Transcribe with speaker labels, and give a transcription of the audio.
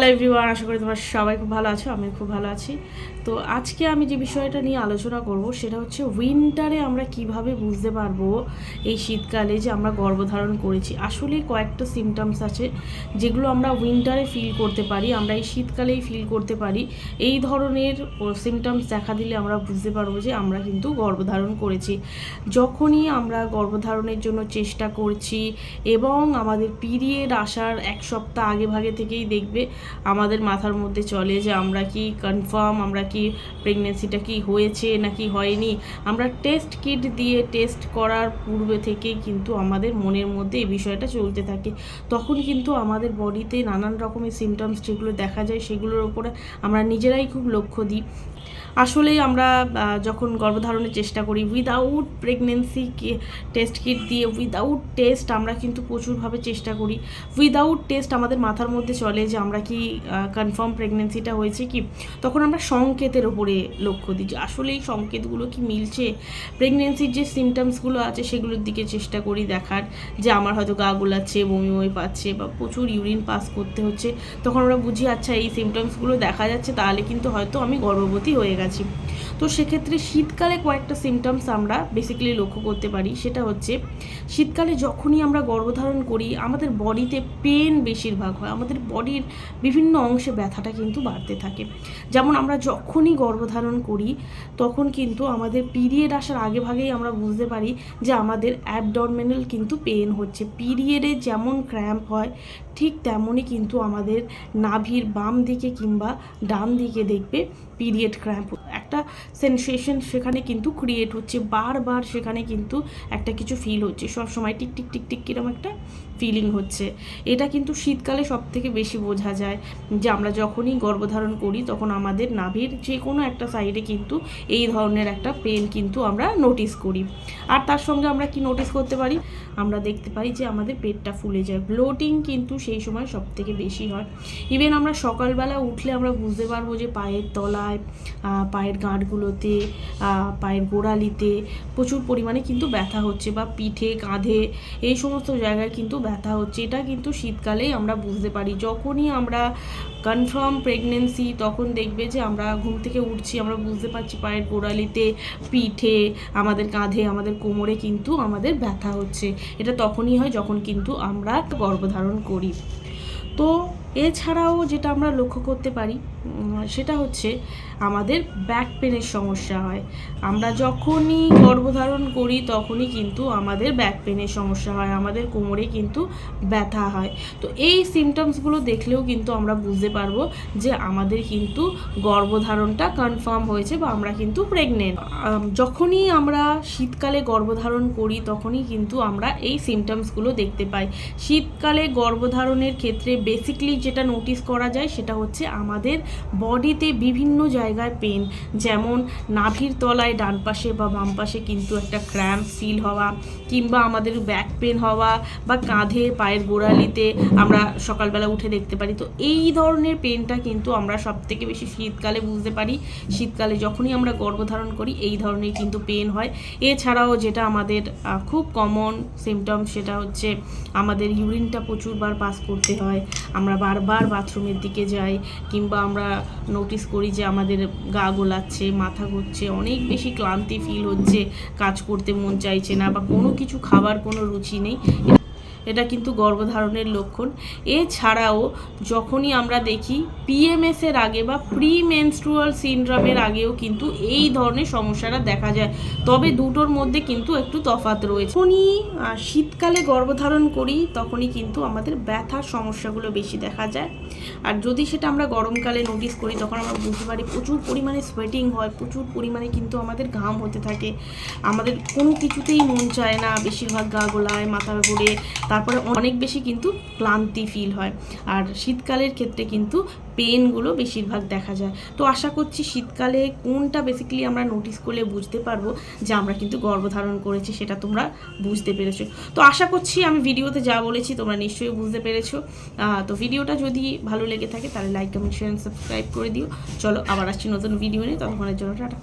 Speaker 1: Hello everyone, আশা করি তোমার সবাই খুব ভালো আছো আমি খুব ভালো আছি। তো আজকে আমি যে বিষয়টা নিয়ে আলোচনা করব সেটা হচ্ছে উইন্টারে আমরা কীভাবে বুঝতে পারব এই শীতকালে যে আমরা গর্ভধারণ করেছি। আসলে কয়েকটা সিমটমস আছে যেগুলো আমরা উইন্টারে ফিল করতে পারি, আমরা এই শীতকালেই ফিল করতে পারি। এই ধরনের সিমটমস দেখা দিলে আমরা বুঝতে পারব যে আমরা কিন্তু গর্ভধারণ করেছি। যখনই আমরা গর্ভধারণের জন্য চেষ্টা করছি এবং আমাদের পিরিয়ড আসার এক সপ্তাহ আগে ভাগে থেকেই দেখবে আমাদের মাথার মধ্যে চলে যে আমরা কি কনফার্ম আমরা কি প্রেগনেন্সিটা কি হয়েছে নাকি হয়নি? আমরা টেস্ট কিট দিয়ে টেস্ট করার পূর্বে থেকেই কিন্তু আমাদের মনের মধ্যে এই বিষয়টা চলতে থাকে। তখন কিন্তু আমাদের বডিতে নানান রকমের সিমটমস যেগুলো দেখা যায় সেগুলোর ওপরে আমরা নিজেরাই খুব লক্ষ্য দিই। আসলেই আমরা যখন গর্ভধারণের চেষ্টা করি উইদাউট প্রেগনেন্সি টেস্ট কিট দিয়ে উইদাউট টেস্ট আমরা কিন্তু প্রচুরভাবে চেষ্টা করি। উইদাউট টেস্ট আমাদের মাথার মধ্যে চলে যে আমরা কি কনফার্ম প্রেগনেন্সিটা হয়েছে কি? তখন আমরা সংকেতের ওপরে লক্ষ্য দিই যে আসলে এই সংকেতগুলো কি মিলছে? প্রেগনেন্সির যে সিমটমসগুলো আছে সেগুলোর দিকে চেষ্টা করি দেখার যে আমার হয়তো গা গোলাচ্ছে, বমি বমি পাচ্ছে বা প্রচুর ইউরিন পাস করতে হচ্ছে। তখন আমরা বুঝি আচ্ছা এই সিমটমসগুলো দেখা যাচ্ছে, তাহলে কিন্তু হয়তো আমি গর্ভবতী হয়ে গেছি। তো সেক্ষেত্রে শীতকালে কয়েকটা সিমটমস আমরা বেসিক্যালি লক্ষ্য করতে পারি। সেটা হচ্ছে, শীতকালে যখনই আমরা গর্ভধারণ করি, আমাদের বডিতে পেন বেশিরভাগ হয়। আমাদের বডির বিভিন্ন অংশে ব্যথাটা কিন্তু বাড়তে থাকে। যেমন আমরা যখনই গর্ভধারণ করি, তখন কিন্তু আমাদের পিরিয়ড আসার আগে ভাগেই আমরা বুঝতে পারি যে আমাদের অ্যাবডরমেনাল কিন্তু পেন হচ্ছে। পিরিয়ডে যেমন ক্র্যাম্প হয়, ঠিক তেমনই কিন্তু আমাদের নাভির বাম দিকে কিংবা ডান দিকে দেখবে পিরিয়ড ক্র্যাম্প একটা সেন্সেশন সেখানে কিন্তু ক্রিয়েট হচ্ছে, বারবার সেখানে কিন্তু একটা কিছু ফিল হচ্ছে। সব সময় টিক টিক টিক টিক কিরম একটা ফিলিং হচ্ছে। এটা কিন্তু শীতকালে সব থেকে বেশি বোঝা যায় যে আমরা যখনই গর্ভধারণ করি, তখন আমাদের নাভির যে কোনো একটা সাইডে কিন্তু এই ধরনের একটা পেন কিন্তু আমরা নোটিস করি। আর তার সঙ্গে আমরা কি নোটিস করতে পারি? আমরা দেখতে পাই যে আমাদের পেটটা ফুলে যায়। ব্লোটিং কিন্তু সেই সময় সব থেকে বেশি হয়। ইভেন আমরা সকালবেলা উঠলে আমরা বুঝতে পারব যে পায়ের তলায় আহ, পায়ের গাঁটগুলোতে পায়ের গোড়ালিতে প্রচুর পরিমাণে কিন্তু ব্যথা হচ্ছে বা পিঠে কাঁধে এই সমস্ত জায়গায় কিন্তু ব্যথা হচ্ছে। এটা কিন্তু শীতকালেই আমরা বুঝতে পারি। যখনই আমরা কনফার্ম প্রেগনেন্সি তখন দেখবে যে আমরা ঘুম থেকে উঠছি আমরা বুঝতে পারছি পায়ের গোড়ালিতে পিঠে আমাদের কাঁধে আমাদের কোমরে কিন্তু আমাদের ব্যথা হচ্ছে। এটা তখনই হয় যখন কিন্তু আমরা গর্ভধারণ করি। তো এছাড়াও যেটা আমরা লক্ষ্য করতে পারি সেটা হচ্ছে আমাদের ব্যাক পেনের সমস্যা হয়। আমরা যখনই গর্ভধারণ করি তখনই কিন্তু আমাদের ব্যাক পেনের সমস্যা হয়, আমাদের কোমরে কিন্তু ব্যথা হয়। তো এই সিমটমসগুলো দেখলেও কিন্তু আমরা বুঝতে পারব যে আমাদের কিন্তু গর্ভধারণটা কনফার্ম হয়েছে বা আমরা কিন্তু প্রেগনেন্ট যখনই আমরা শীতকালে গর্ভধারণ করি তখনই কিন্তু আমরা এই সিমটমসগুলো দেখতে পাই। শীতকালে গর্ভধারণের ক্ষেত্রে বেসিকলি যেটা নোটিস করা যায় সেটা হচ্ছে আমাদের বডিতে বিভিন্ন জায়গায় পেন যেমন নাভির তলায় ডান পাশে বা বাম পাশে কিন্তু একটা ক্র্যাম্প ফিল হওয়া, কিংবা আমাদের ব্যাক পেন হওয়া বা কাঁধে, পায়ের গোড়ালিতে আমরা সকালবেলা উঠে দেখতে পারি। তো এই ধরনের পেনটা কিন্তু আমরা সব থেকে বেশি শীতকালে বুঝতে পারি। শীতকালে যখনই আমরা গর্ভধারণ করি, এই ধরনের কিন্তু পেন হয়। এছাড়াও যেটা আমাদের খুব কমন সিমটম সেটা হচ্ছে আমাদের ইউরিনটা প্রচুরবার পাস করতে হয়। আমরা বারবার বাথরুমের দিকে যাই, কিংবা আমরা নোটিস করি যে আমাদের গা গোলাচ্ছে, মাথা ঘুরছে, অনেক বেশি ক্লান্তি ফিল হচ্ছে, কাজ করতে মন চাইছে না বা কোনো কিছু খাবার কোনো রুচি নেই। এটা কিন্তু গর্ভধারণের লক্ষণ। এছাড়াও যখনই আমরা দেখি পিএমএস এর আগে বা প্রি মেনস্ট্রুয়াল সিনড্রামের আগেও কিন্তু এই ধরনের সমস্যাটা দেখা যায়। তবে দুটোর মধ্যে কিন্তু একটু তফাৎ রয়েছে। যখনই শীতকালে গর্ভধারণ করি, তখনই কিন্তু আমাদের ব্যথার সমস্যাগুলো বেশি দেখা যায়। আর যদি সেটা আমরা গরমকালে নোটিস করি, তখন আমরা বুঝতে পারি প্রচুর পরিমাণে সোয়েটিং হয়, প্রচুর পরিমাণে কিন্তু আমাদের ঘাম হতে থাকে। আমাদের কোনো কিছুতেই মন চায় না, বেশিরভাগ গা গোলায়, মাথা ঘুরে তারপরে অনেক বেশি কিন্তু ক্লান্তি ফিল হয়। আর শীতকালের ক্ষেত্রে কিন্তু পেনগুলো বেশিরভাগ দেখা যায়। তো আশা করছি শীতকালে কোনটা বেসিক্যালি আমরা নোটিস করলে বুঝতে পারব যে আমরা কিন্তু গর্ভধারণ করেছি সেটা তোমরা বুঝতে পেরেছ। তো আশা করছি আমি ভিডিওতে যা বলেছি তোমরা নিশ্চয়ই বুঝতে পেরেছ। তো ভিডিওটা যদি ভালো লেগে থাকে তাহলে লাইক কমেন্ট শেয়ার সাবস্ক্রাইব করে দিও। চলো আবার আসছি নতুন ভিডিও নিয়ে, ততক্ষণের জন্য টাটা।